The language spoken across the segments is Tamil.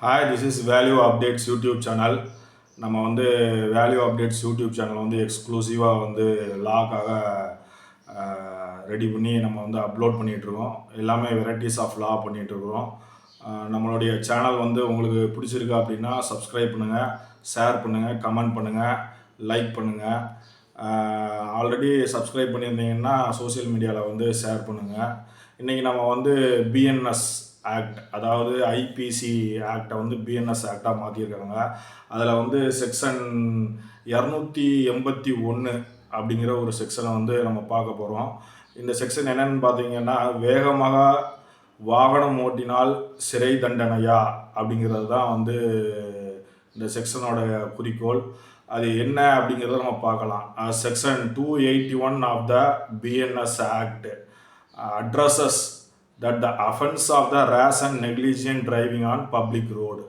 Hi this is value updates YouTube channel நம்ம வந்து வேல்யூ அப்டேட்ஸ் யூடியூப் சேனல் வந்து எக்ஸ்க்ளூசிவாக வந்து லாக்காக ரெடி பண்ணி நம்ம வந்து அப்லோட் பண்ணிகிட்ருக்கோம் எல்லாமே வெரைட்டிஸ் ஆஃப் லா பண்ணிகிட்ருக்குறோம் நம்மளுடைய சேனல் வந்து உங்களுக்கு பிடிச்சிருக்கு அப்படின்னா சப்ஸ்கிரைப் பண்ணுங்கள் ஷேர் பண்ணுங்கள் கமெண்ட் பண்ணுங்கள் லைக் பண்ணுங்கள் ஆல்ரெடி சப்ஸ்கிரைப் பண்ணியிருந்தீங்கன்னா சோஷியல் மீடியாவில் வந்து ஷேர் பண்ணுங்கள் இன்றைக்கி நம்ம வந்து பிஎன்எஸ் ஆக்ட் அதாவது ஐபிசி ஆக்டை வந்து பிஎன்எஸ் ஆக்டாக மாற்றியிருக்காங்க அதில் வந்து செக்ஷன் இரநூத்தி எண்பத்தி ஒன்று அப்படிங்கிற ஒரு செக்ஷனை வந்து நம்ம பார்க்க போகிறோம் இந்த செக்ஷன் என்னன்னு பார்த்தீங்கன்னா வேகமாக வாகனம் ஓட்டினால் சிறை தண்டனையா அப்படிங்கிறது தான் வந்து இந்த செக்ஷனோட குறிக்கோள். அது என்ன அப்படிங்கிறத நம்ம பார்க்கலாம். Section two eighty one of the BNS act addresses that the offence of the race and negligent driving on public road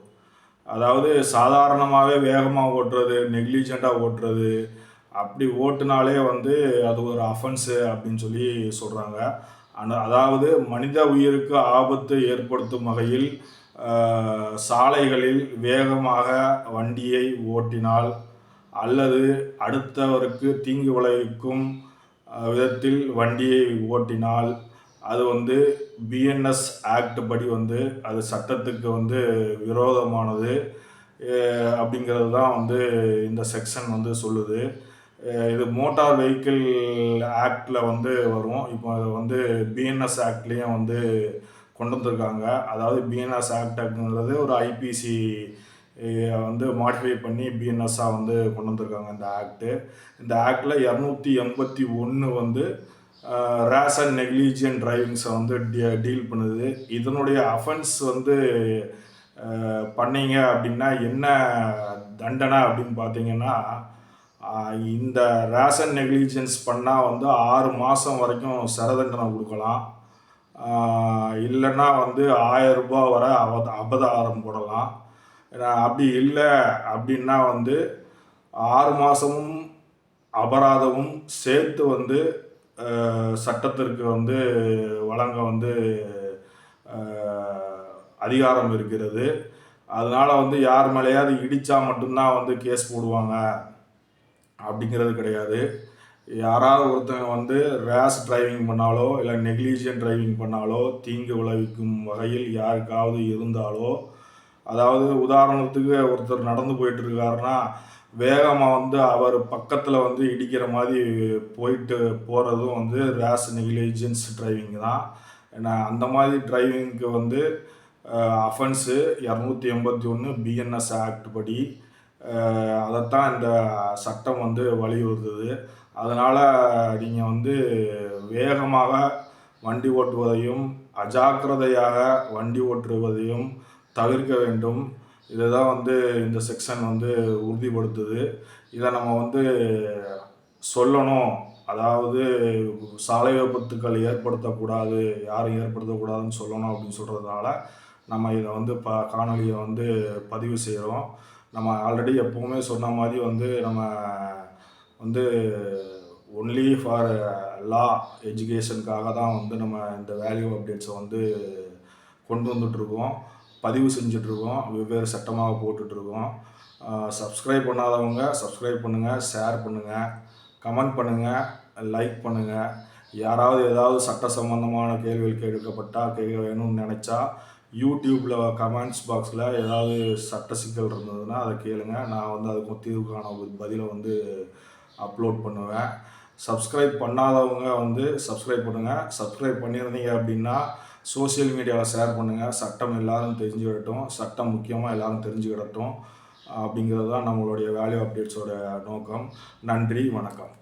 அதாவது சாதாரணமாகவே வேகமாக ஓட்டுறது நெக்லிஜெண்ட்டாக ஓட்டுறது அப்படி ஓட்டுனாலே வந்து அது ஒரு அஃபென்ஸு அப்படின்னு சொல்லி சொல்கிறாங்க அந்த அதாவது மனித உயிருக்கு ஆபத்து ஏற்படுத்தும் வகையில் சாலைகளில் வேகமாக வண்டியை ஓட்டினால் அல்லது அடுத்தவருக்கு தீங்கு விளைவிக்கும் விதத்தில் வண்டியை ஓட்டினால் அது வந்து பிஎன்எஸ் ஆக்ட் படி வந்து அது சட்டத்துக்கு வந்து விரோதமானது. அப்படிங்கிறது தான் வந்து இந்த செக்ஷன் வந்து சொல்லுது. இது மோட்டார் வெஹிக்கிள் ஆக்டில் வந்து வரும். இப்போ அதை வந்து பிஎன்எஸ் ஆக்ட்லேயும் வந்து கொண்டு வந்திருக்காங்க. அதாவது பிஎன்எஸ் ஆக்ட் ஆக்டுங்கிறது ஒரு ஐபிசி வந்து மாடிஃபை பண்ணி பிஎன்எஸ்ஸாக வந்து கொண்டு வந்திருக்காங்க இந்த ஆக்ட்டு. இந்த ஆக்டில் இரநூத்தி எண்பத்தி ஒன்று வந்து ரேஸ் அண்ட் நெக்லிஜியன் டிரைவிங்ஸை வந்து டீல் பண்ணுது. இதனுடைய அஃபென்ஸ் வந்து பண்ணீங்க அப்படின்னா என்ன தண்டனை அப்படின்னு பார்த்தீங்கன்னா இந்த ரேஷன் நெக்லிஜென்ஸ் பண்ணால் வந்து ஆறு மாதம் வரைக்கும் சிற தண்டனை கொடுக்கலாம். இல்லைன்னா வந்து ஆயிரம் ரூபாய் வரை அபத அபதாரம் போடலாம். அப்படி இல்லை அப்படின்னா வந்து ஆறு மாதமும் அபராதமும் சேர்த்து வந்து சட்டத்திற்கு வந்து வழங்க வந்து அதிகாரம் இருக்கிறது. அதனால் வந்து யார் மேலேயாவது இடித்தா மட்டும்தான் வந்து கேஸ் போடுவாங்க. அப்படிங்கிறது கிடையாது. யாராவது ஒருத்தங்க வந்து ரேஸ் டிரைவிங் பண்ணாலோ இல்லை நெக்லிஜியன் டிரைவிங் பண்ணாலோ தீங்கு விளைவிக்கும் வகையில் யாருக்காவது இருந்தாலோ அதாவது உதாரணத்துக்கு ஒருத்தர் நடந்து போயிட்டு இருக்காருன்னா வேகமாக வந்து அவர் பக்கத்தில் வந்து இடிக்கிற மாதிரி போயிட்டு போகிறதும் வந்து ரேஸ் நெக்லிஜென்ஸ் டிரைவிங் தான். ஏன்னா அந்த மாதிரி டிரைவிங்க்கு வந்து அஃபென்ஸு இரநூத்தி எண்பத்தி ஒன்று பிஎன்எஸ் ஆக்ட் படி அதைத்தான் இந்த சட்டம் வந்து வலியுறுத்துது. அதனால் நீங்கள் வந்து வேகமாக வண்டி ஓட்டுவதையும் அஜாக்கிரதையாக வண்டி ஓட்டுவதையும் தவிர்க்க வேண்டும். இதை தான் வந்து இந்த செக்ஷன் வந்து உறுதிப்படுத்துது. இதை நம்ம வந்து சொல்லணும். அதாவது சாலை விபத்துக்கள் ஏற்படுத்தக்கூடாது யாரும் ஏற்படுத்தக்கூடாதுன்னு சொல்லணும் அப்படின்னு சொல்கிறதுனால நம்ம இதை வந்து ப காணொலியை வந்து பதிவு செய்கிறோம் நம்ம ஆல்ரெடி எப்போவுமே சொன்ன மாதிரி வந்து நம்ம வந்து ஒன்லி ஃபார் லா எஜுகேஷனுக்காக தான் வந்து நம்ம இந்த வேல்யூ அப்டேட்ஸை வந்து கொண்டு வந்துட்ருக்கோம் பதிவு செஞ்சிட்ருக்கோம் வெவ்வேறு சட்டமாக போட்டுட்ருக்கோம். சப்ஸ்கிரைப் பண்ணாதவங்க சப்ஸ்கிரைப் பண்ணுங்கள் ஷேர் பண்ணுங்கள் கமெண்ட் பண்ணுங்கள் லைக் பண்ணுங்கள் யாராவது ஏதாவது சட்ட சம்பந்தமான கேள்விகள் கேட்கப்பட்டால் கேட்க வேணும்னு நினச்சா யூடியூப்பில் கமெண்ட்ஸ் பாக்ஸில் ஏதாவது சட்ட சிக்கல் இருந்ததுன்னா அதை கேளுங்க. நான் வந்து அதுக்கு தீர்வுக்கான ஒரு பதிலை வந்து அப்லோட் பண்ணுவேன். சப்ஸ்கிரைப் பண்ணாதவங்க வந்து சப்ஸ்கிரைப் பண்ணுங்கள் சப்ஸ்கிரைப் பண்ணியிருந்தீங்க அப்படின்னா சோசியல் மீடியாவில் ஷேர் பண்ணுங்கள் சட்டம் எல்லோரும் தெரிஞ்சுக்கிடட்டும் சட்டம் முக்கியமாக எல்லோரும் தெரிஞ்சுக்கிடட்டும் அப்படிங்கிறது தான் நம்மளுடைய வேல்யூ அப்டேட்ஸோட நோக்கம். நன்றி வணக்கம்.